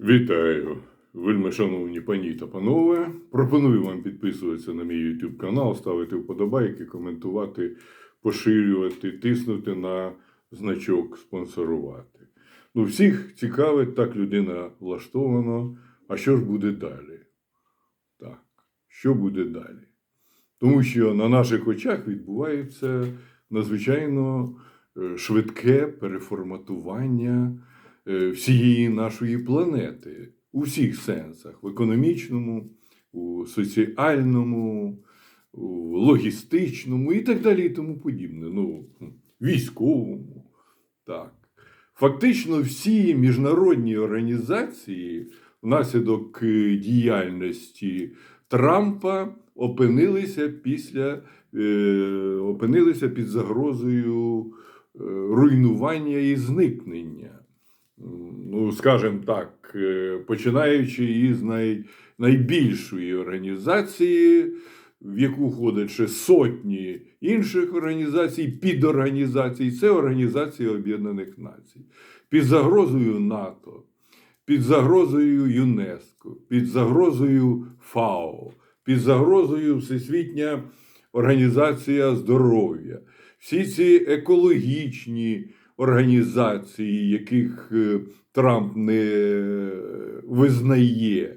Вітаю, вельми шановні пані та панове. Пропоную вам підписуватися на мій YouTube канал, ставити вподобайки, коментувати, поширювати, тиснути на значок спонсорувати. Ну, всіх цікавить, так людина влаштована. А що ж буде далі? Так, що буде далі? Тому що на наших очах відбувається надзвичайно е, швидке переформатування всієї нашої планети у всіх сенсах: в економічному, у соціальному, у логістичному і так далі, і тому подібне. Ну, військовому. Так. Фактично, всі міжнародні організації внаслідок е, діяльності Трампа опинилися після е, опинилися під загрозою е, руйнування і зникнення. Ну, скажімо так, е, починаючи із най, найбільшої організації, в яку входять ще сотні інших організацій, підорганізацій, це Організація Об'єднаних Націй, під загрозою НАТО, під загрозою ЮНЕСКО, під загрозою ФАО, під загрозою Всесвітня Організація здоров'я. Всі ці екологічні організації, яких е, Трамп не визнає,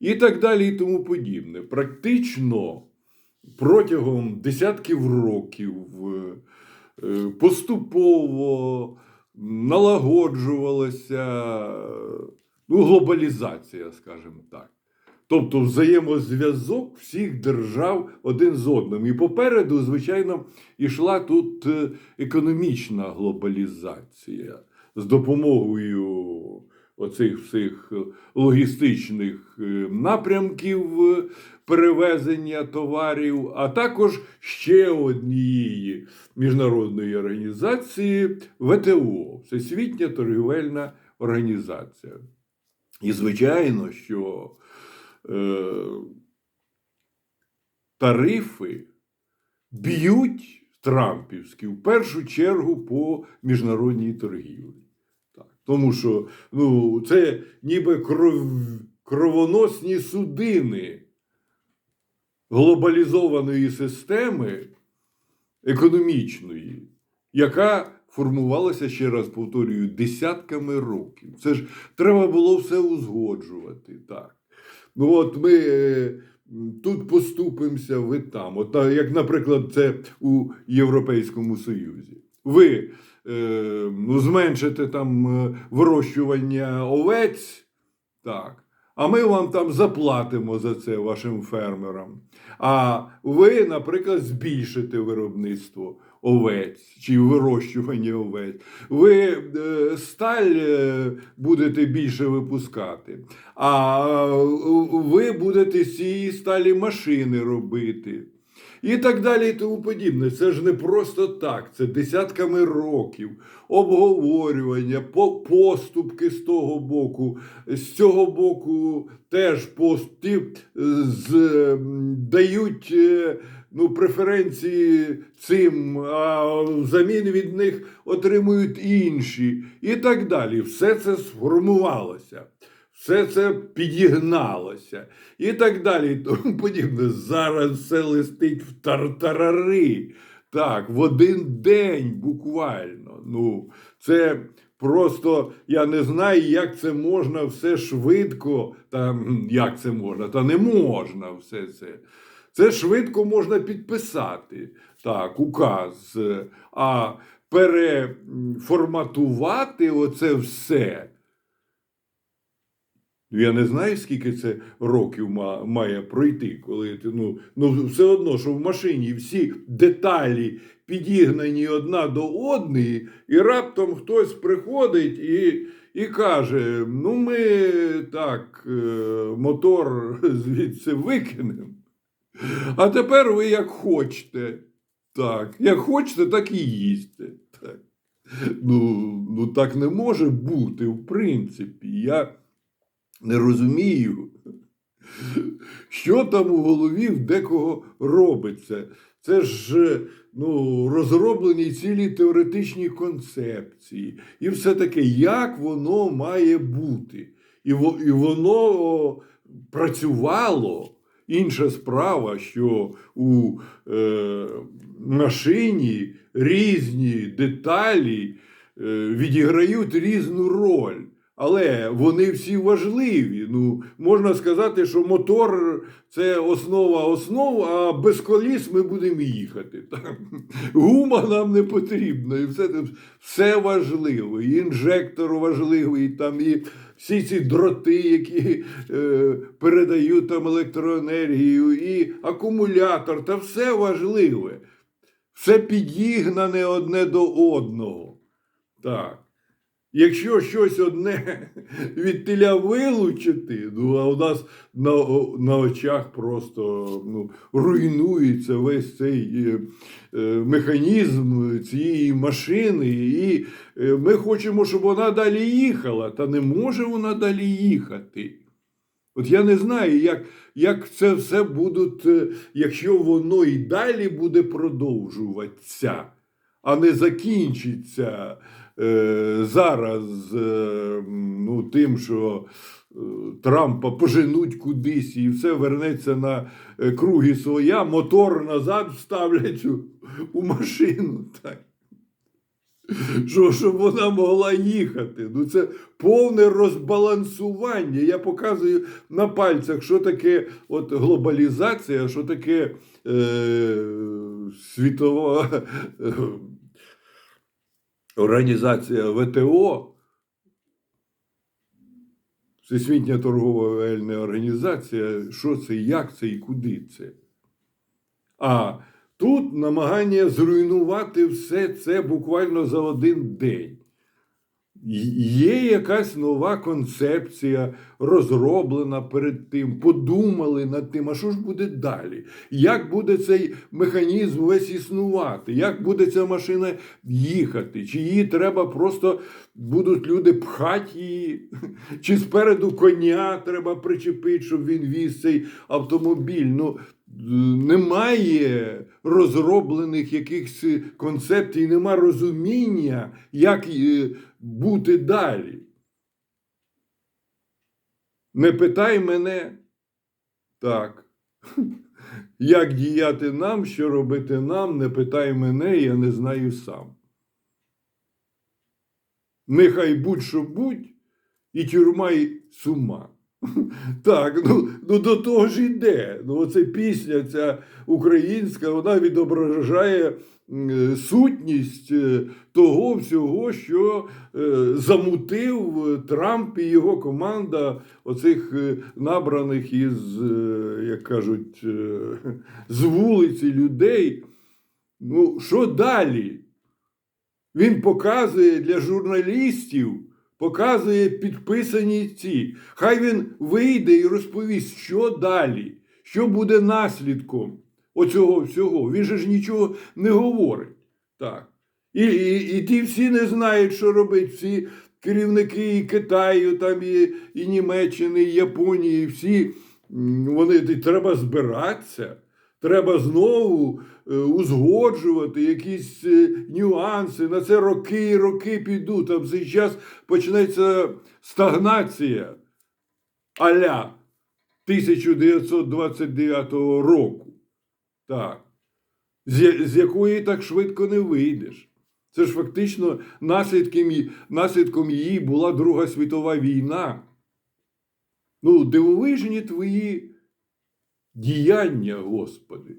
і так далі, і тому подібне. Практично протягом десятків років е, поступово налагоджувалася ну, глобалізація, скажімо так. Тобто взаємозв'язок всіх держав один з одним. І попереду, звичайно, йшла тут е, економічна глобалізація з допомогою оцих всіх логістичних е, напрямків е, перевезення товарів, а також ще однієї міжнародної організації ВТО Всесвітня торгівельна організація. І, звичайно, що е, тарифи б'ють трампівські в першу чергу по міжнародній торгівлі. Так. Тому що ну, це ніби кров, кровоносні судини глобалізованої системи економічної, яка формувалася, ще раз повторюю, десятками років. Це ж треба було все узгоджувати. Так. Ну от ми е, тут поступимося, ви там. От, як, наприклад, це у Європейському Союзі. Ви е, ну, зменшите там е, вирощування овець, так. А ми вам там заплатимо за це вашим фермерам. А ви, наприклад, збільшите виробництво овець чи вирощування овець. Ви е, сталь е, будете більше випускати, а е, ви будете з цієї сталі машини робити. І так далі, і тому подібне. Це ж не просто так, це десятками років обговорювання, поступки з того боку, з цього боку теж пости з, дають е, ну, преференції цим, а взамін від них отримують інші. І так далі. Все це сформувалося. Все це підігналося і так далі, і тому подібне. Зараз все листить в тартарари. Так, в один день буквально. Ну, це просто я не знаю, як це можна все швидко. Та як це можна? Та не можна все це. Це швидко можна підписати. Так, указ. А переформатувати оце все. Я не знаю, скільки це років має пройти, коли ти ну, ну все одно, що в машині всі деталі підігнані одна до одної, і раптом хтось приходить і, і каже: ну, ми так, е, мотор звідси викинемо. А тепер ви як хочете. Так, як хочете, так і їсте. Так. Ну, ну так не може бути, в принципі. Я не розумію, що там у голові в декого робиться. Це ж ну, розроблені цілі теоретичні концепції. І все таке, як воно має бути. і, і воно працювало. Інша справа, що у е, машині різні деталі е, відіграють різну роль. Але вони всі важливі. Ну, можна сказати, що мотор це основа основ, а без коліс ми будемо їхати. Гума нам не потрібна, і все, все важливо. І інжектор важливий, там і всі ці дроти, які е, передають там електроенергію, і акумулятор, та все важливе. Все підігнане одне до одного. Так. Якщо щось одне від теля вилучити, ну а у нас на, на очах просто ну, руйнується весь цей е, е, механізм цієї машини, і е, ми хочемо, щоб вона далі їхала, та не може вона далі їхати. От я не знаю, як, як це все будуть, е, якщо воно і далі буде продовжуватися, а не закінчиться зараз е, ну, тим, що е, Трампа поженуть кудись і все вернеться на е, круги своя, мотор назад вставлять у, у машину. Так. Що, щоб вона могла їхати. Ну, це повне розбалансування. Я показую на пальцях, що таке от глобалізація, що таке е, світова е, організація ВТО. Всесвітня торгова вельна організація, що це, як це і куди це. А тут намагання зруйнувати все це буквально за один день. Є якась нова концепція, розроблена перед тим, подумали над тим, а що ж буде далі? Як буде цей механізм весь існувати? Як буде ця машина їхати? Чи її треба просто будуть люди пхати її? Чи спереду коня треба причепити, щоб він віз цей автомобіль? Ну, немає розроблених якихось концепцій, нема розуміння, як е, бути далі. Не питай мене так. Як діяти нам, що робити нам, не питай мене, я не знаю сам. Нехай будь-що будь, і тюрма і сума. Так, ну, ну до того ж іде. Ну, оце пісня ця українська, вона відображає е, сутність е, того всього, що е, замутив Трамп і його команда оцих набраних із, як кажуть, з вулиці людей. Ну, що далі? Він показує для журналістів, показує підписані ці. Хай він вийде і розповість, що далі, що буде наслідком оцього всього. Він же ж нічого не говорить. Так. І, і, і ті всі не знають, що робити. Всі керівники і Китаю, там і, і Німеччини, і Японії, всі вони треба збиратися. Треба знову е, узгоджувати якісь е, нюанси. На це роки і роки підуть. В цей час почнеться стагнація аля 1929 року. Так. З, з якої так швидко не вийдеш. Це ж фактично наслідком, наслідком її була Друга світова війна. Ну, дивовижні твої діяння, Господи.